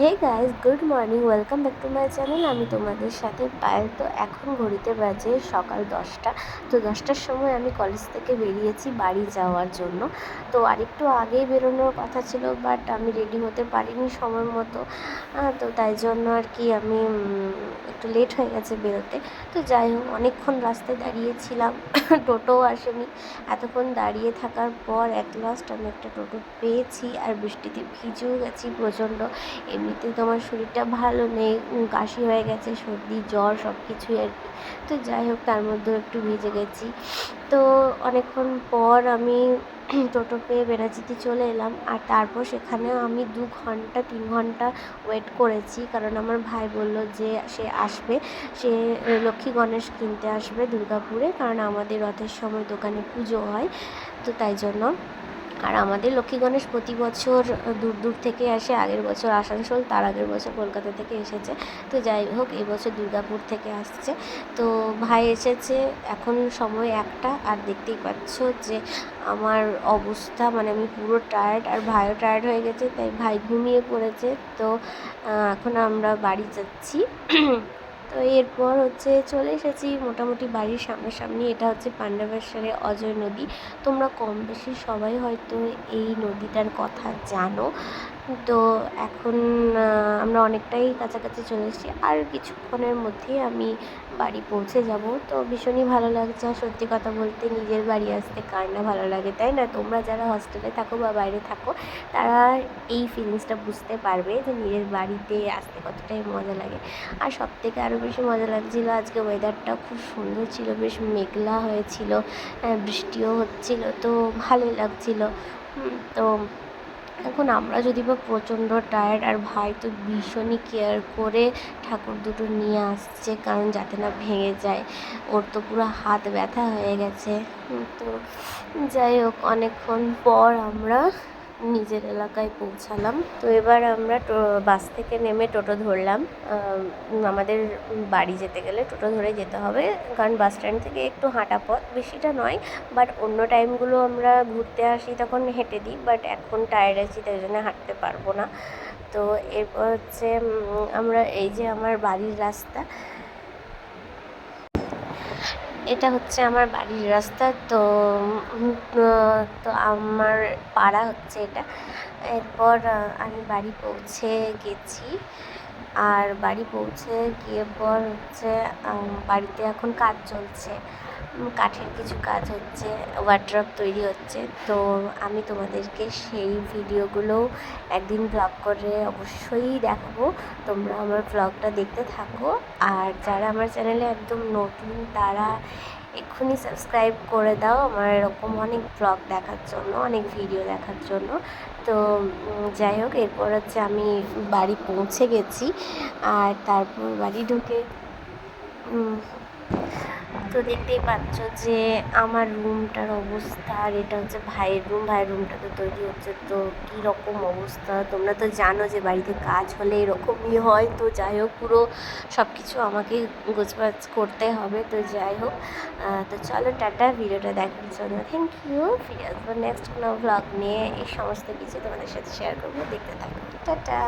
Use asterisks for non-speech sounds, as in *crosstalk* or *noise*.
Hey guys good morning welcome back to my channel আমি তোমাদের সাথে পায়েল। তো এখন ঘড়িতে বাজে সকাল দশটা। তো দশটার সময় আমি কলেজ থেকে বেরিয়েছি বাড়ি যাওয়ার জন্য। তো আরেকটু আগেই বেরোনোর কথা ছিল বাট আমি রেডি হতে পারিনি সময় মতো। তো তাই জন্য আর কি আমি একটু লেট হয়ে গেছে বেরোতে। তো যাই হোক, অনেকক্ষণ রাস্তায় দাঁড়িয়েছিলাম। *coughs* টোটোও আসেনি। এতক্ষণ দাঁড়িয়ে থাকার পর অ্যাট লাস্ট আমি একটা টোটো পেয়েছি, আর বৃষ্টিতে ভিজেও গেছি প্রচণ্ড। এমনিতে তো আমার শরীরটা ভালো নেই কাশি হয়ে গেছে, সর্দি, জ্বর সব কিছুই আর কি। তো যাই হোক, তার মধ্যেও একটু ভিজে গেছি। তো অনেকক্ষণ পর আমি *clears throat* টোটো পেয়ে বেনাচিতে চলে এলাম। আর তারপর সেখানেও আমি দু ঘণ্টা, তিন ঘণ্টা ওয়েট করেছি। কারণ আমার ভাই বলল যে সে আসবে। সে লক্ষ্মী গণেশ কিনতে আসবে দুর্গাপুরে। কারণ আমাদের রথের সময় দোকানে পুজো হয়। তো তাই জন্য আর আমাদের লক্ষ্মী গণেশ প্রতি বছর দূর দূর থেকে আসে। আগের বছর আসানসোল, তার আগের বছর কলকাতা থেকে এসেছে। তো যাই হোক এবছর দুর্গাপুর থেকে আসছে। তো ভাই এসেছে, এখন সময় একটা। আর দেখতেই পাচ্ছ যে আমার অবস্থা মানে আমি পুরো টায়ার্ড আর ভাইও টায়ার্ড হয়ে গেছে, তাই ভাই ঘুমিয়ে পড়েছে। তো এখন আমরা বাড়ি যাচ্ছি। তো এরপর হচ্ছে চলে এসেছি মোটামুটি বাড়ির সামনাসামনি। এটা হচ্ছে পাণ্ডবেশ্বরে অজয় নদী। তোমরা কম বেশি সবাই হয়তো এই নদীটার কথা জানো। তো এখন আমরা অনেকটাই কাছাকাছি চলে এসেছি। আর কিছুক্ষণের মধ্যেই আমি বাড়ি পৌঁছে যাব। তো ভীষণই ভালো লাগছে। আর সত্যি কথা বলতে নিজের বাড়ি আসতে কার না ভালো লাগে, তাই না? তোমরা যারা হস্টেলে থাকো বা বাইরে থাকো, তারা এই ফিলিংসটা বুঝতে পারবে যে নিজের বাড়িতে আসতে কতটাই মজা লাগে। আর সব থেকে আরও বেশি মজা লাগছিল। আজকে ওয়েদারটা খুব সুন্দর ছিল, বেশ মেঘলা হয়েছিল বৃষ্টিও হচ্ছিল, তো ভালোই লাগছিল। তো এখন আমরা যদি বা প্রচণ্ড টায়ার্ড আর ভাই তো ভীষণই কেয়ার করে ঠাকুর দুটো নিয়ে আসছে, কারণ যাতে না ভেঙে যায়। ওর তো পুরো হাত ব্যথা হয়ে গেছে। তো যাই হোক, অনেকক্ষণ পর আমরা নিজের এলাকায় পৌঁছালাম। তো এবার আমরা বাস থেকে নেমে টোটো ধরলাম। আমাদের বাড়ি যেতে গেলে টোটো ধরে যেতে হবে। কারণ বাস স্ট্যান্ড থেকে একটু হাঁটা পথ, বেশিটা নয়। বাট অন্য টাইমগুলো আমরা ঘুরতে আসি, তখন হেঁটে দিই। বাট এখন টায়ার্ড আছি, তাই জন্য হাঁটতে পারব না। তো এরপর হচ্ছে আমরা এই যে আমার বাড়ির রাস্তা এটা হচ্ছে আমার বাড়ির রাস্তা, তো তো আমার পাড়া হচ্ছে এটা। এরপর আমি বাড়ি পৌঁছে গেছি। আর বাড়ি পৌঁছে গিয়ে পর হচ্ছে বাড়িতে এখন কাজ চলছে। কাঠের কিছু কাজ হচ্ছে ওয়ার্ড্রপ তৈরি হচ্ছে। তো আমি তোমাদেরকে সেই ভিডিওগুলোও একদিন ব্লগ করে অবশ্যই দেখাবো। তোমরা আমার ব্লগটা দেখতে থাকো। আর যারা আমার চ্যানেলে একদম নতুন, তারা এক্ষুনি সাবস্ক্রাইব করে দাও আমার এরকম অনেক ব্লগ দেখার জন্য, অনেক ভিডিও দেখার জন্য। তো যাই হোক, এরপর হচ্ছে আমি বাড়ি পৌঁছে গেছি। আর তারপর বাড়ি ঢুকে তো দেখতেই পাচ্ছ যে আমার রুমটার অবস্থা আর এটা হচ্ছে ভাইয়ের রুম, ভাইয়ের রুমটা তো তৈরি হচ্ছে। তো কী রকম অবস্থা? তোমরা তো জানো যে বাড়িতে কাজ হলে এরকমই হয়। তো যাই হোক, পুরো সব কিছু আমাকে গোছগাছ করতে হবে। তো যাই হোক তো চলো টাটা, ভিডিওটা দেখার জন্য। থ্যাংক ইউ ফিরে আসব নেক্সট কোনো ব্লগ নিয়ে। এই সমস্ত কিছু তোমাদের সাথে শেয়ার করব। দেখতে থাকো। টাটা!